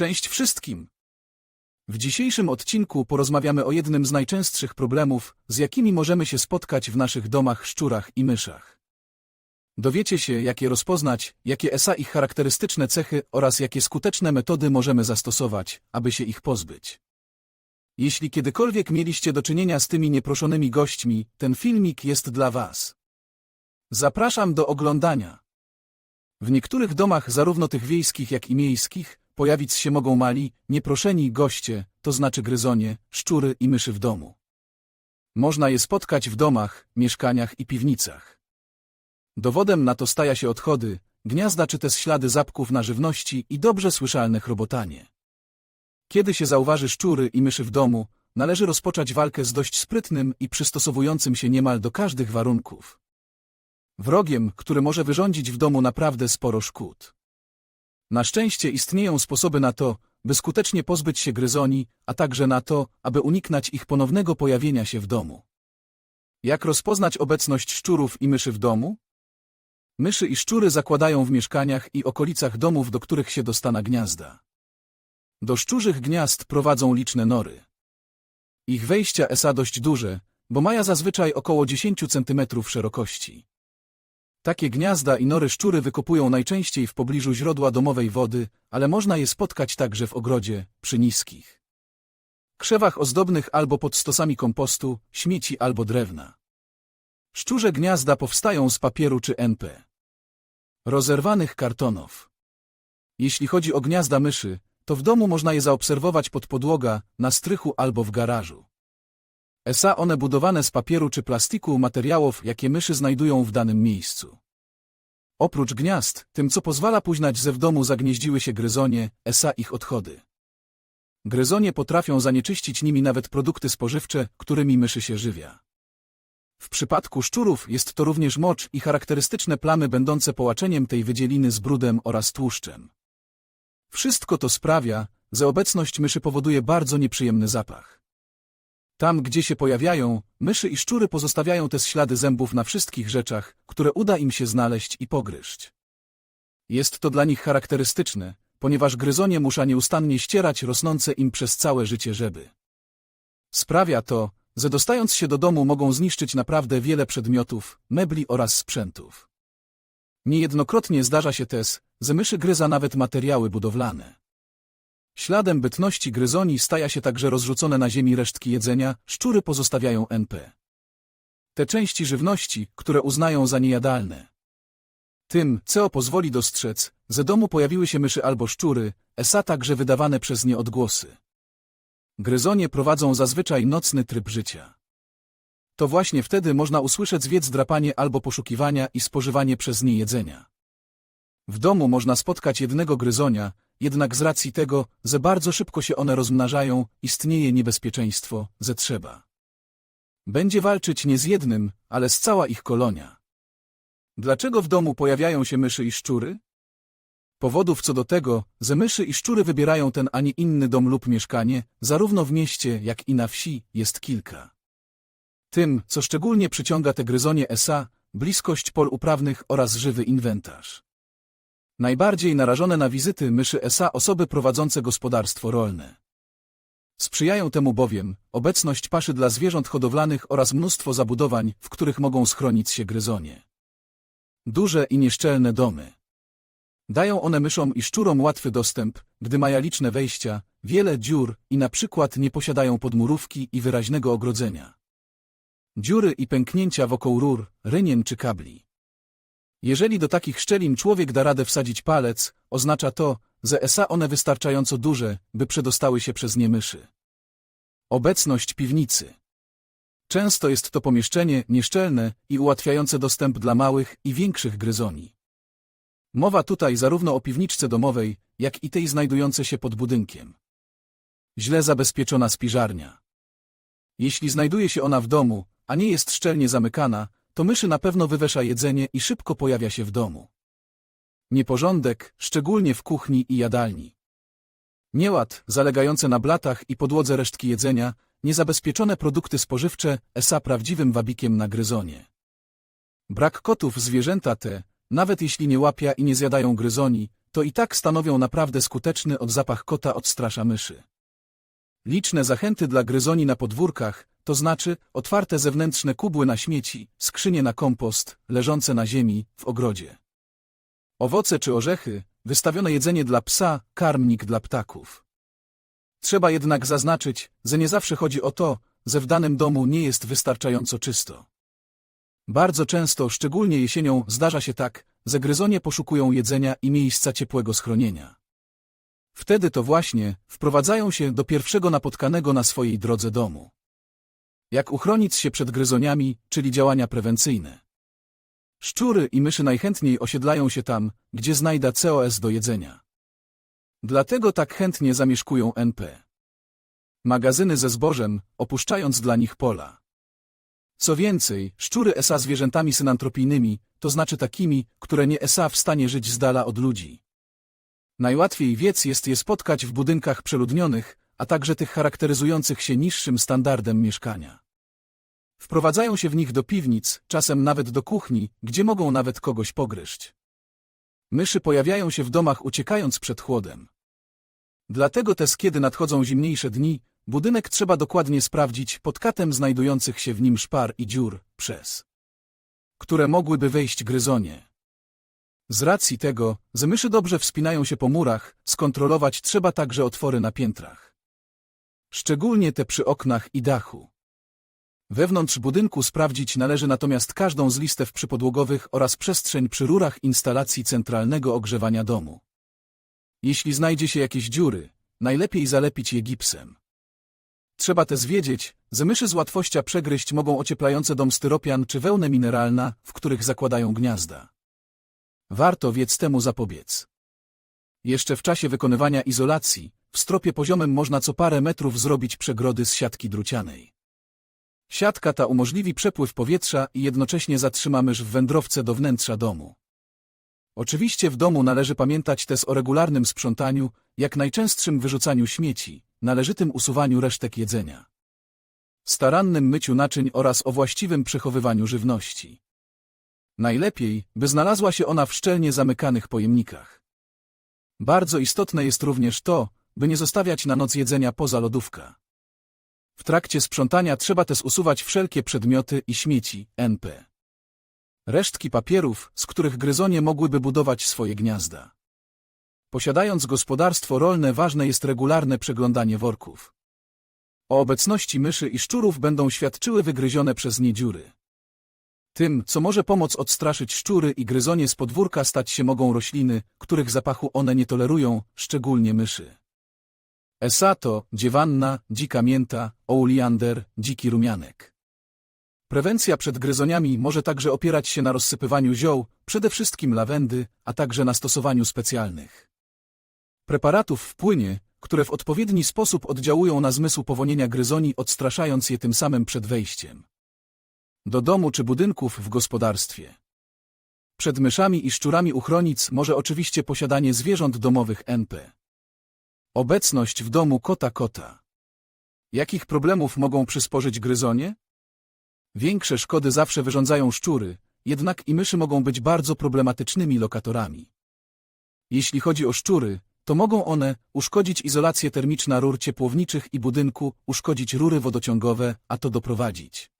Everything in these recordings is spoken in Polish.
Cześć wszystkim! W dzisiejszym odcinku porozmawiamy o jednym z najczęstszych problemów, z jakimi możemy się spotkać w naszych domach szczurach i myszach. Dowiecie się, jak je rozpoznać, jakie esa ich charakterystyczne cechy oraz jakie skuteczne metody możemy zastosować, aby się ich pozbyć. Jeśli kiedykolwiek mieliście do czynienia z tymi nieproszonymi gośćmi, ten filmik jest dla Was. Zapraszam do oglądania. W niektórych domach, zarówno tych wiejskich, jak i miejskich, pojawić się mogą mali, nieproszeni goście, to znaczy gryzonie, szczury i myszy w domu. Można je spotkać w domach, mieszkaniach i piwnicach. Dowodem na to stają się odchody, gniazda czy też ślady zapków na żywności i dobrze słyszalne chrobotanie. Kiedy się zauważy szczury i myszy w domu, należy rozpocząć walkę z dość sprytnym i przystosowującym się niemal do każdych warunków. Wrogiem, który może wyrządzić w domu naprawdę sporo szkód. Na szczęście istnieją sposoby na to, by skutecznie pozbyć się gryzoni, a także na to, aby uniknąć ich ponownego pojawienia się w domu. Jak rozpoznać obecność szczurów i myszy w domu? Myszy i szczury zakładają w mieszkaniach i okolicach domów, do których się dostana gniazda. Do szczurzych gniazd prowadzą liczne nory. Ich wejścia esa dość duże, bo mają zazwyczaj około 10 cm szerokości. Takie gniazda i nory szczury wykopują najczęściej w pobliżu źródła domowej wody, ale można je spotkać także w ogrodzie, przy niskich krzewach ozdobnych albo pod stosami kompostu, śmieci albo drewna. Szczurze gniazda powstają z papieru czy NP. Rozerwanych kartonów. Jeśli chodzi o gniazda myszy, to w domu można je zaobserwować pod podłoga, na strychu albo w garażu. Esa one budowane z papieru czy plastiku materiałów, jakie myszy znajdują w danym miejscu. Oprócz gniazd, tym co pozwala późnać ze w domu zagnieździły się gryzonie, esa ich odchody. Gryzonie potrafią zanieczyścić nimi nawet produkty spożywcze, którymi myszy się żywia. W przypadku szczurów jest to również mocz i charakterystyczne plamy będące połaczeniem tej wydzieliny z brudem oraz tłuszczem. Wszystko to sprawia, że obecność myszy powoduje bardzo nieprzyjemny zapach. Tam, gdzie się pojawiają, myszy i szczury pozostawiają te ślady zębów na wszystkich rzeczach, które uda im się znaleźć i pogryźć. Jest to dla nich charakterystyczne, ponieważ gryzonie muszą nieustannie ścierać rosnące im przez całe życie żeby. Sprawia to, że dostając się do domu mogą zniszczyć naprawdę wiele przedmiotów, mebli oraz sprzętów. Niejednokrotnie zdarza się też, że myszy gryza nawet materiały budowlane. Śladem bytności gryzoni staja się także rozrzucone na ziemi resztki jedzenia, szczury pozostawiają NP. Te części żywności, które uznają za niejadalne. Tym, co pozwoli dostrzec, ze domu pojawiły się myszy albo szczury, esa także wydawane przez nie odgłosy. Gryzonie prowadzą zazwyczaj nocny tryb życia. To właśnie wtedy można usłyszeć zwiedz drapanie albo poszukiwania i spożywanie przez nie jedzenia. W domu można spotkać jednego gryzonia, jednak z racji tego, że bardzo szybko się one rozmnażają, istnieje niebezpieczeństwo, że trzeba. Będzie walczyć nie z jednym, ale z cała ich kolonia. Dlaczego w domu pojawiają się myszy i szczury? Powodów co do tego, że myszy i szczury wybierają ten, a nie inny dom lub mieszkanie, zarówno w mieście, jak i na wsi, jest kilka. Tym, co szczególnie przyciąga te gryzonie SA, bliskość pol uprawnych oraz żywy inwentarz. Najbardziej narażone na wizyty myszy SA osoby prowadzące gospodarstwo rolne. Sprzyjają temu bowiem obecność paszy dla zwierząt hodowlanych oraz mnóstwo zabudowań, w których mogą schronić się gryzonie. Duże i nieszczelne domy. Dają one myszom i szczurom łatwy dostęp, gdy mają liczne wejścia, wiele dziur i na przykład nie posiadają podmurówki i wyraźnego ogrodzenia. Dziury i pęknięcia wokół rur, rynien czy kabli. Jeżeli do takich szczelin człowiek da radę wsadzić palec, oznacza to, że esa one wystarczająco duże, by przedostały się przez nie myszy. Obecność piwnicy. Często jest to pomieszczenie nieszczelne i ułatwiające dostęp dla małych i większych gryzoni. Mowa tutaj zarówno o piwniczce domowej, jak i tej znajdującej się pod budynkiem. Źle zabezpieczona spiżarnia. Jeśli znajduje się ona w domu, a nie jest szczelnie zamykana, to myszy na pewno wywesza jedzenie i szybko pojawia się w domu. Nieporządek, szczególnie w kuchni i jadalni. Nieład, zalegające na blatach i podłodze resztki jedzenia, niezabezpieczone produkty spożywcze, esa prawdziwym wabikiem na gryzonie. Brak kotów zwierzęta te, nawet jeśli nie łapia i nie zjadają gryzoni, to i tak stanowią naprawdę skuteczny od zapach kota odstrasza myszy. Liczne zachęty dla gryzoni na podwórkach, to znaczy otwarte zewnętrzne kubły na śmieci, skrzynie na kompost, leżące na ziemi, w ogrodzie. Owoce czy orzechy, wystawione jedzenie dla psa, karmnik dla ptaków. Trzeba jednak zaznaczyć, że nie zawsze chodzi o to, że w danym domu nie jest wystarczająco czysto. Bardzo często, szczególnie jesienią, zdarza się tak, że gryzonie poszukują jedzenia i miejsca ciepłego schronienia. Wtedy to właśnie wprowadzają się do pierwszego napotkanego na swojej drodze domu. Jak uchronić się przed gryzoniami, czyli działania prewencyjne. Szczury i myszy najchętniej osiedlają się tam, gdzie znajda COS do jedzenia. Dlatego tak chętnie zamieszkują NP. Magazyny ze zbożem, opuszczając dla nich pola. Co więcej, szczury SA zwierzętami synantropijnymi, to znaczy takimi, które nie SA w stanie żyć z dala od ludzi. Najłatwiej wiec jest je spotkać w budynkach przeludnionych, a także tych charakteryzujących się niższym standardem mieszkania. Wprowadzają się w nich do piwnic, czasem nawet do kuchni, gdzie mogą nawet kogoś pogryźć. Myszy pojawiają się w domach uciekając przed chłodem. Dlatego też kiedy nadchodzą zimniejsze dni, budynek trzeba dokładnie sprawdzić pod katem znajdujących się w nim szpar i dziur, przez które mogłyby wejść gryzonie. Z racji tego, że myszy dobrze wspinają się po murach, skontrolować trzeba także otwory na piętrach. Szczególnie te przy oknach i dachu. Wewnątrz budynku sprawdzić należy natomiast każdą z listew przypodłogowych oraz przestrzeń przy rurach instalacji centralnego ogrzewania domu. Jeśli znajdzie się jakieś dziury, najlepiej zalepić je gipsem. Trzeba też wiedzieć, że myszy z łatwością przegryźć mogą ocieplające dom styropian czy wełnę mineralna, w których zakładają gniazda. Warto więc temu zapobiec. Jeszcze w czasie wykonywania izolacji, w stropie poziomym można co parę metrów zrobić przegrody z siatki drucianej. Siatka ta umożliwi przepływ powietrza i jednocześnie zatrzyma mysz w wędrowce do wnętrza domu. Oczywiście w domu należy pamiętać też o regularnym sprzątaniu, jak najczęstszym wyrzucaniu śmieci, należytym usuwaniu resztek jedzenia, starannym myciu naczyń oraz o właściwym przechowywaniu żywności. Najlepiej, by znalazła się ona w szczelnie zamykanych pojemnikach. Bardzo istotne jest również to, by nie zostawiać na noc jedzenia poza lodówka. W trakcie sprzątania trzeba też usuwać wszelkie przedmioty i śmieci, NP. Resztki papierów, z których gryzonie mogłyby budować swoje gniazda. Posiadając gospodarstwo rolne ważne jest regularne przeglądanie worków. O obecności myszy i szczurów będą świadczyły wygryzione przez nie dziury. Tym, co może pomóc odstraszyć szczury i gryzonie z podwórka stać się mogą rośliny, których zapachu one nie tolerują, szczególnie myszy. Esato, dziewanna, dzika mięta, ouliander, dziki rumianek. Prewencja przed gryzoniami może także opierać się na rozsypywaniu ziół, przede wszystkim lawendy, a także na stosowaniu specjalnych preparatów w płynie, które w odpowiedni sposób oddziałują na zmysł powonienia gryzoni, odstraszając je tym samym przed wejściem do domu czy budynków w gospodarstwie. Przed myszami i szczurami uchronic może oczywiście posiadanie zwierząt domowych NP. Obecność w domu kota kota. Jakich problemów mogą przysporzyć gryzonie? Większe szkody zawsze wyrządzają szczury, jednak i myszy mogą być bardzo problematycznymi lokatorami. Jeśli chodzi o szczury, to mogą one uszkodzić izolację termiczna rur ciepłowniczych i budynku, uszkodzić rury wodociągowe, a to doprowadzić.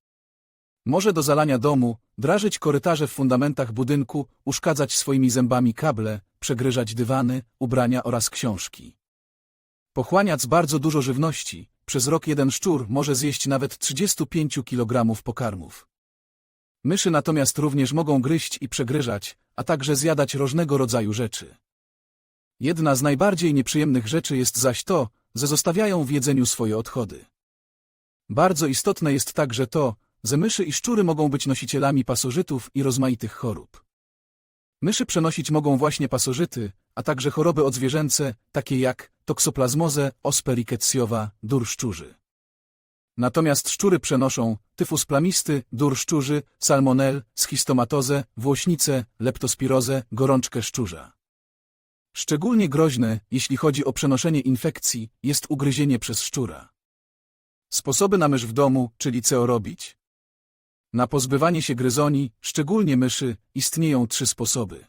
Może do zalania domu, drażyć korytarze w fundamentach budynku, uszkadzać swoimi zębami kable, przegryżać dywany, ubrania oraz książki. Pochłaniać bardzo dużo żywności, przez rok jeden szczur może zjeść nawet 35 kg pokarmów. Myszy natomiast również mogą gryźć i przegryżać, a także zjadać różnego rodzaju rzeczy. Jedna z najbardziej nieprzyjemnych rzeczy jest zaś to, że zostawiają w jedzeniu swoje odchody. Bardzo istotne jest także to, że myszy i szczury mogą być nosicielami pasożytów i rozmaitych chorób. Myszy przenosić mogą właśnie pasożyty, a także choroby odzwierzęce, takie jak toksoplazmozę, ospę rickettsiowa, dur szczurzy. Natomiast szczury przenoszą tyfus plamisty, dur szczurzy, salmonel, schistomatozę, włośnicę, leptospirozę, gorączkę szczurza. Szczególnie groźne, jeśli chodzi o przenoszenie infekcji, jest ugryzienie przez szczura. Sposoby na mysz w domu, czyli co robić? Na pozbywanie się gryzoni, szczególnie myszy, istnieją trzy sposoby.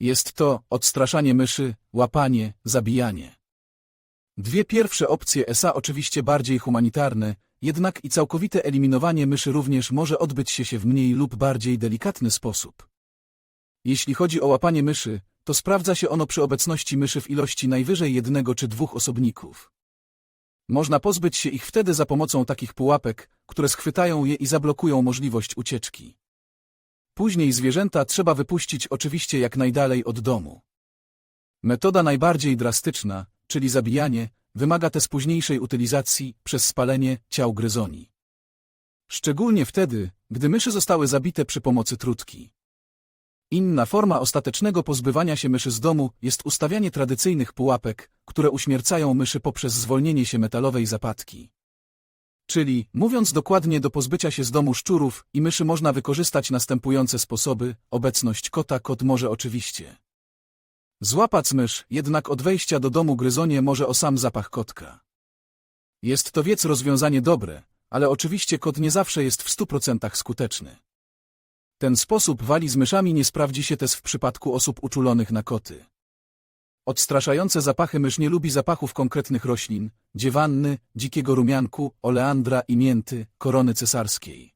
Jest to odstraszanie myszy, łapanie, zabijanie. Dwie pierwsze opcje SA oczywiście bardziej humanitarne, jednak i całkowite eliminowanie myszy również może odbyć się, się w mniej lub bardziej delikatny sposób. Jeśli chodzi o łapanie myszy, to sprawdza się ono przy obecności myszy w ilości najwyżej jednego czy dwóch osobników. Można pozbyć się ich wtedy za pomocą takich pułapek, które schwytają je i zablokują możliwość ucieczki. Później zwierzęta trzeba wypuścić oczywiście jak najdalej od domu. Metoda najbardziej drastyczna, czyli zabijanie, wymaga też późniejszej utylizacji przez spalenie ciał gryzoni. Szczególnie wtedy, gdy myszy zostały zabite przy pomocy trutki. Inna forma ostatecznego pozbywania się myszy z domu jest ustawianie tradycyjnych pułapek, które uśmiercają myszy poprzez zwolnienie się metalowej zapadki. Czyli, mówiąc dokładnie do pozbycia się z domu szczurów i myszy można wykorzystać następujące sposoby, obecność kota kot może oczywiście. Złapać mysz, jednak od wejścia do domu gryzonie może o sam zapach kotka. Jest to wiec rozwiązanie dobre, ale oczywiście kot nie zawsze jest w stu procentach skuteczny. Ten sposób wali z myszami nie sprawdzi się też w przypadku osób uczulonych na koty. Odstraszające zapachy mysz nie lubi zapachów konkretnych roślin, dziewanny, dzikiego rumianku, oleandra i mięty, korony cesarskiej.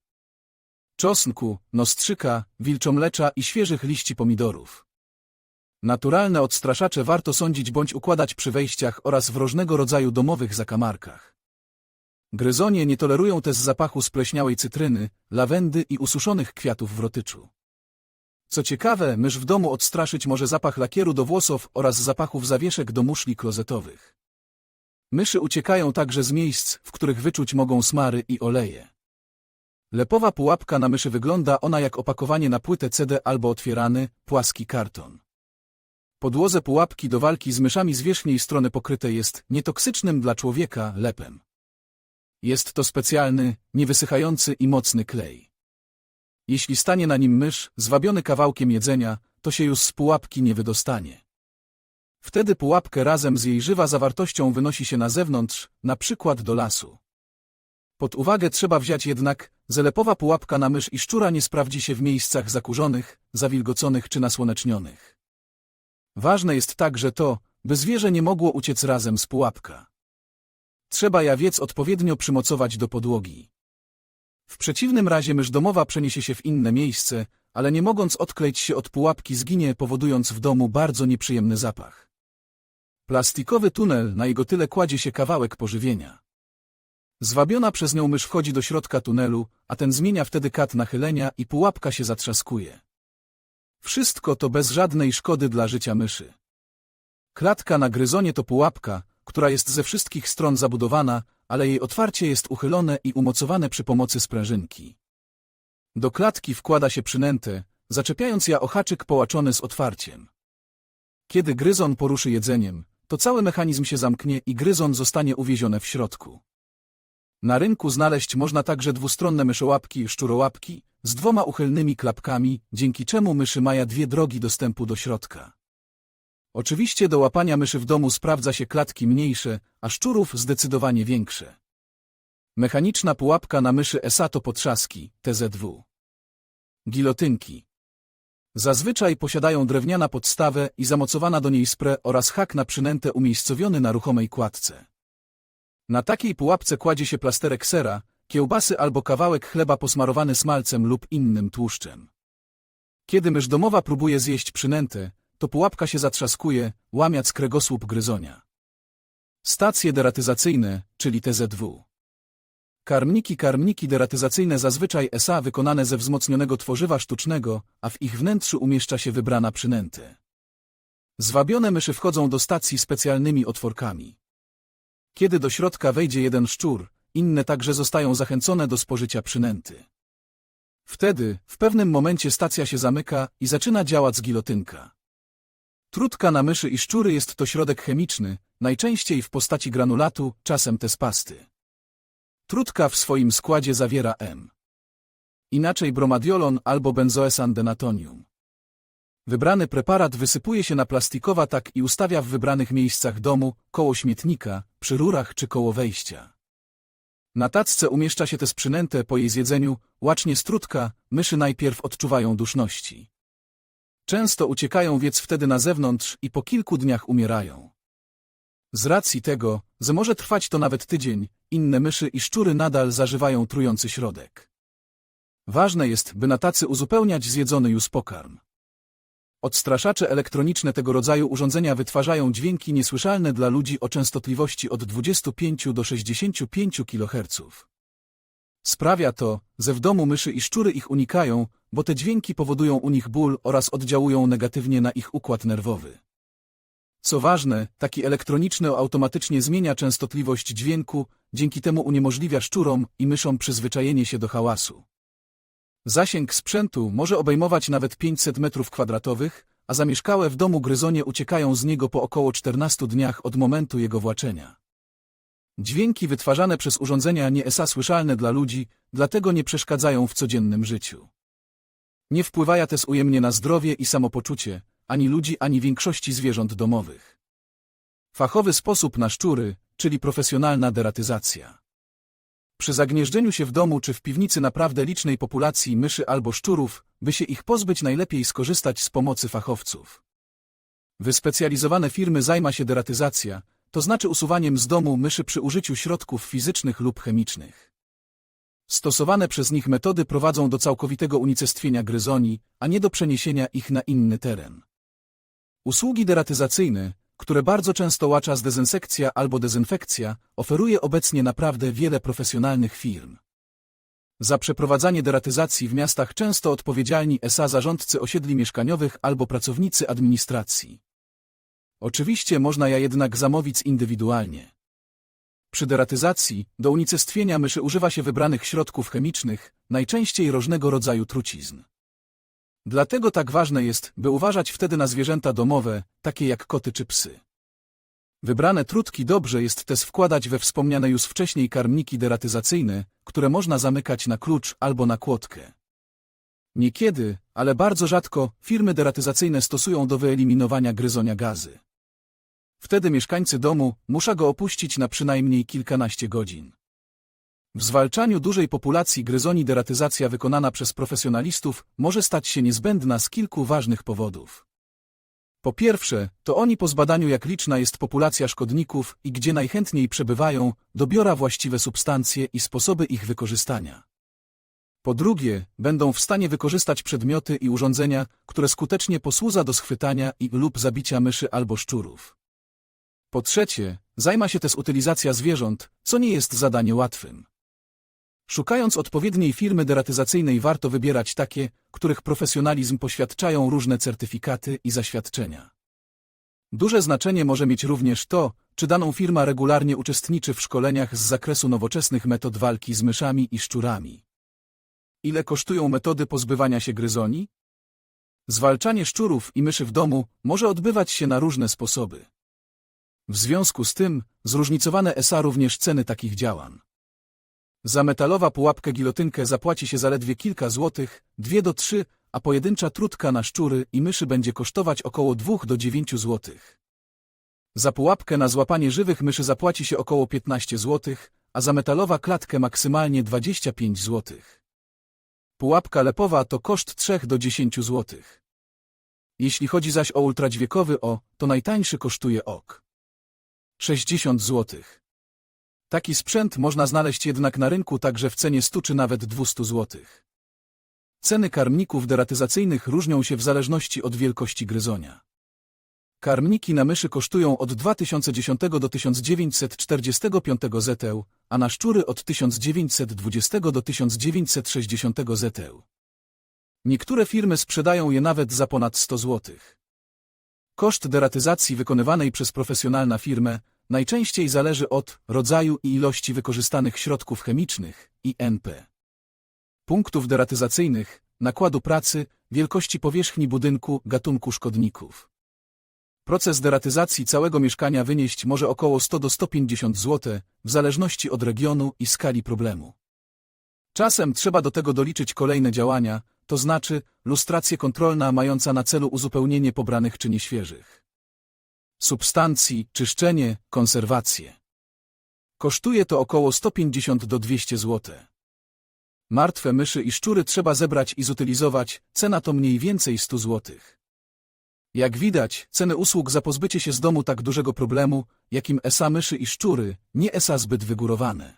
Czosnku, nostrzyka, wilczomlecza i świeżych liści pomidorów. Naturalne odstraszacze warto sądzić bądź układać przy wejściach oraz w różnego rodzaju domowych zakamarkach. Gryzonie nie tolerują też zapachu spleśniałej cytryny, lawendy i ususzonych kwiatów w rotyczu. Co ciekawe, mysz w domu odstraszyć może zapach lakieru do włosów oraz zapachów zawieszek do muszli klozetowych. Myszy uciekają także z miejsc, w których wyczuć mogą smary i oleje. Lepowa pułapka na myszy wygląda ona jak opakowanie na płytę CD albo otwierany, płaski karton. Podłoże pułapki do walki z myszami z wierzchniej strony pokryte jest nietoksycznym dla człowieka lepem. Jest to specjalny, niewysychający i mocny klej. Jeśli stanie na nim mysz, zwabiony kawałkiem jedzenia, to się już z pułapki nie wydostanie. Wtedy pułapkę razem z jej żywa zawartością wynosi się na zewnątrz, na przykład do lasu. Pod uwagę trzeba wziąć jednak, że lepowa pułapka na mysz i szczura nie sprawdzi się w miejscach zakurzonych, zawilgoconych czy nasłonecznionych. Ważne jest także to, by zwierzę nie mogło uciec razem z pułapka. Trzeba jawiec odpowiednio przymocować do podłogi. W przeciwnym razie mysz domowa przeniesie się w inne miejsce, ale nie mogąc odkleić się od pułapki zginie, powodując w domu bardzo nieprzyjemny zapach. Plastikowy tunel, na jego tyle kładzie się kawałek pożywienia. Zwabiona przez nią mysz wchodzi do środka tunelu, a ten zmienia wtedy kat nachylenia i pułapka się zatrzaskuje. Wszystko to bez żadnej szkody dla życia myszy. Klatka na gryzonie to pułapka, która jest ze wszystkich stron zabudowana, ale jej otwarcie jest uchylone i umocowane przy pomocy sprężynki. Do klatki wkłada się przynętę, zaczepiając ja o haczyk połaczony z otwarciem. Kiedy gryzon poruszy jedzeniem, to cały mechanizm się zamknie i gryzon zostanie uwieziony w środku. Na rynku znaleźć można także dwustronne myszołapki, szczurołapki, z dwoma uchylnymi klapkami, dzięki czemu myszy mają dwie drogi dostępu do środka. Oczywiście do łapania myszy w domu sprawdza się klatki mniejsze, a szczurów zdecydowanie większe. Mechaniczna pułapka na myszy ESA to potrzaski, TZW. Gilotynki. Zazwyczaj posiadają drewniana podstawę i zamocowana do niej spre oraz hak na przynętę umiejscowiony na ruchomej kładce. Na takiej pułapce kładzie się plasterek sera, kiełbasy albo kawałek chleba posmarowany smalcem lub innym tłuszczem. Kiedy mysz domowa próbuje zjeść przynętę, to pułapka się zatrzaskuje, łamiąc kręgosłup gryzonia. Stacje deratyzacyjne, czyli TZW. Karmniki Karmniki deratyzacyjne zazwyczaj SA wykonane ze wzmocnionego tworzywa sztucznego, a w ich wnętrzu umieszcza się wybrana przynęty. Zwabione myszy wchodzą do stacji specjalnymi otworkami. Kiedy do środka wejdzie jeden szczur, inne także zostają zachęcone do spożycia przynęty. Wtedy, w pewnym momencie stacja się zamyka i zaczyna działać gilotynka. Trutka na myszy i szczury jest to środek chemiczny, najczęściej w postaci granulatu, czasem też pasty. Trutka w swoim składzie zawiera M. Inaczej bromadiolon albo benzoesan denatonium. Wybrany preparat wysypuje się na plastikowa tak i ustawia w wybranych miejscach domu, koło śmietnika, przy rurach czy koło wejścia. Na tacce umieszcza się też przynętę po jej zjedzeniu, łacznie strutka, myszy najpierw odczuwają duszności. Często uciekają więc wtedy na zewnątrz i po kilku dniach umierają. Z racji tego, że może trwać to nawet tydzień, inne myszy i szczury nadal zażywają trujący środek. Ważne jest, by na tacy uzupełniać zjedzony już pokarm. Odstraszacze elektroniczne tego rodzaju urządzenia wytwarzają dźwięki niesłyszalne dla ludzi o częstotliwości od 25 do 65 kHz. Sprawia to, że w domu myszy i szczury ich unikają, bo te dźwięki powodują u nich ból oraz oddziałują negatywnie na ich układ nerwowy. Co ważne, taki elektroniczny automatycznie zmienia częstotliwość dźwięku, dzięki temu uniemożliwia szczurom i myszom przyzwyczajenie się do hałasu. Zasięg sprzętu może obejmować nawet 500 m2, a zamieszkałe w domu gryzonie uciekają z niego po około 14 dniach od momentu jego właczenia. Dźwięki wytwarzane przez urządzenia nie są słyszalne dla ludzi, dlatego nie przeszkadzają w codziennym życiu. Nie wpływają też ujemnie na zdrowie i samopoczucie, ani ludzi, ani większości zwierząt domowych. Fachowy sposób na szczury, czyli profesjonalna deratyzacja. Przy zagnieżdżeniu się w domu czy w piwnicy naprawdę licznej populacji myszy albo szczurów, by się ich pozbyć najlepiej skorzystać z pomocy fachowców. Wyspecjalizowane firmy zajma się deratyzacja, to znaczy usuwaniem z domu myszy przy użyciu środków fizycznych lub chemicznych. Stosowane przez nich metody prowadzą do całkowitego unicestwienia gryzoni, a nie do przeniesienia ich na inny teren. Usługi deratyzacyjne, które bardzo często łacza z dezynsekcja albo dezynfekcja, oferuje obecnie naprawdę wiele profesjonalnych firm. Za przeprowadzanie deratyzacji w miastach często odpowiedzialni SA zarządcy osiedli mieszkaniowych albo pracownicy administracji. Oczywiście można ja jednak zamówić indywidualnie. Przy deratyzacji do unicestwienia myszy używa się wybranych środków chemicznych, najczęściej różnego rodzaju trucizn. Dlatego tak ważne jest, by uważać wtedy na zwierzęta domowe, takie jak koty czy psy. Wybrane trutki dobrze jest też wkładać we wspomniane już wcześniej karmniki deratyzacyjne, które można zamykać na klucz albo na kłodkę. Niekiedy, ale bardzo rzadko, firmy deratyzacyjne stosują do wyeliminowania gryzonia gazy. Wtedy mieszkańcy domu muszą go opuścić na przynajmniej kilkanaście godzin. W zwalczaniu dużej populacji gryzoni deratyzacja wykonana przez profesjonalistów może stać się niezbędna z kilku ważnych powodów. Po pierwsze, to oni po zbadaniu jak liczna jest populacja szkodników i gdzie najchętniej przebywają, dobiora właściwe substancje i sposoby ich wykorzystania. Po drugie, będą w stanie wykorzystać przedmioty i urządzenia, które skutecznie posłuża do schwytania i lub zabicia myszy albo szczurów. Po trzecie, zajma się też utylizacja zwierząt, co nie jest zadanie łatwym. Szukając odpowiedniej firmy deratyzacyjnej warto wybierać takie, których profesjonalizm poświadczają różne certyfikaty i zaświadczenia. Duże znaczenie może mieć również to, czy daną firma regularnie uczestniczy w szkoleniach z zakresu nowoczesnych metod walki z myszami i szczurami. Ile kosztują metody pozbywania się gryzoni? Zwalczanie szczurów i myszy w domu może odbywać się na różne sposoby. W związku z tym, zróżnicowane SA również ceny takich działań. Za metalowa pułapkę gilotynkę zapłaci się zaledwie kilka złotych, dwie do trzy, a pojedyncza trutka na szczury i myszy będzie kosztować około dwóch do dziewięciu złotych. Za pułapkę na złapanie żywych myszy zapłaci się około 15 złotych, a za metalowa klatkę maksymalnie 25 złotych. Pułapka lepowa to koszt 3 do 10 złotych. Jeśli chodzi zaś o ultradźwiękowy O, to najtańszy kosztuje ok. 60 złotych. Taki sprzęt można znaleźć jednak na rynku także w cenie 100 czy nawet 200 zł. Ceny karmników deratyzacyjnych różnią się w zależności od wielkości gryzonia. Karmniki na myszy kosztują od 2010 do 1945 ZEU, a na szczury od 1920 do 1960 ZEU. Niektóre firmy sprzedają je nawet za ponad 100 zł. Koszt deratyzacji wykonywanej przez profesjonalną firmę najczęściej zależy od rodzaju i ilości wykorzystanych środków chemicznych INP. Punktów deratyzacyjnych, nakładu pracy, wielkości powierzchni budynku, gatunku szkodników. Proces deratyzacji całego mieszkania wynieść może około 100 do 150 zł, w zależności od regionu i skali problemu. Czasem trzeba do tego doliczyć kolejne działania, to znaczy lustrację kontrolna mająca na celu uzupełnienie pobranych czy nieświeżych substancji, czyszczenie, konserwację. Kosztuje to około 150 do 200 zł. Martwe myszy i szczury trzeba zebrać i zutylizować, cena to mniej więcej 100 zł. Jak widać, ceny usług za pozbycie się z domu tak dużego problemu, jakim esa myszy i szczury, nie esa zbyt wygórowane.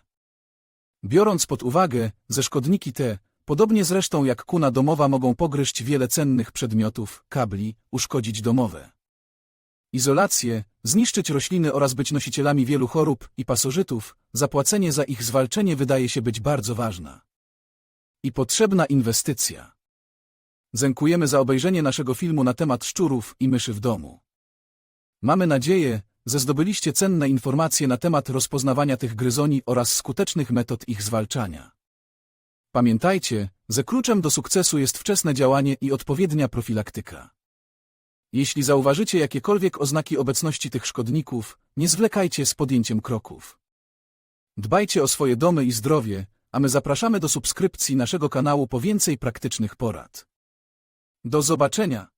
Biorąc pod uwagę, że szkodniki te, podobnie zresztą jak kuna domowa mogą pogryźć wiele cennych przedmiotów, kabli, uszkodzić domowe. Izolację, zniszczyć rośliny oraz być nosicielami wielu chorób i pasożytów, zapłacenie za ich zwalczenie wydaje się być bardzo ważna. I potrzebna inwestycja. Dziękujemy za obejrzenie naszego filmu na temat szczurów i myszy w domu. Mamy nadzieję, że zdobyliście cenne informacje na temat rozpoznawania tych gryzoni oraz skutecznych metod ich zwalczania. Pamiętajcie, że kluczem do sukcesu jest wczesne działanie i odpowiednia profilaktyka. Jeśli zauważycie jakiekolwiek oznaki obecności tych szkodników, nie zwlekajcie z podjęciem kroków. Dbajcie o swoje domy i zdrowie, a my zapraszamy do subskrypcji naszego kanału po więcej praktycznych porad. Do zobaczenia!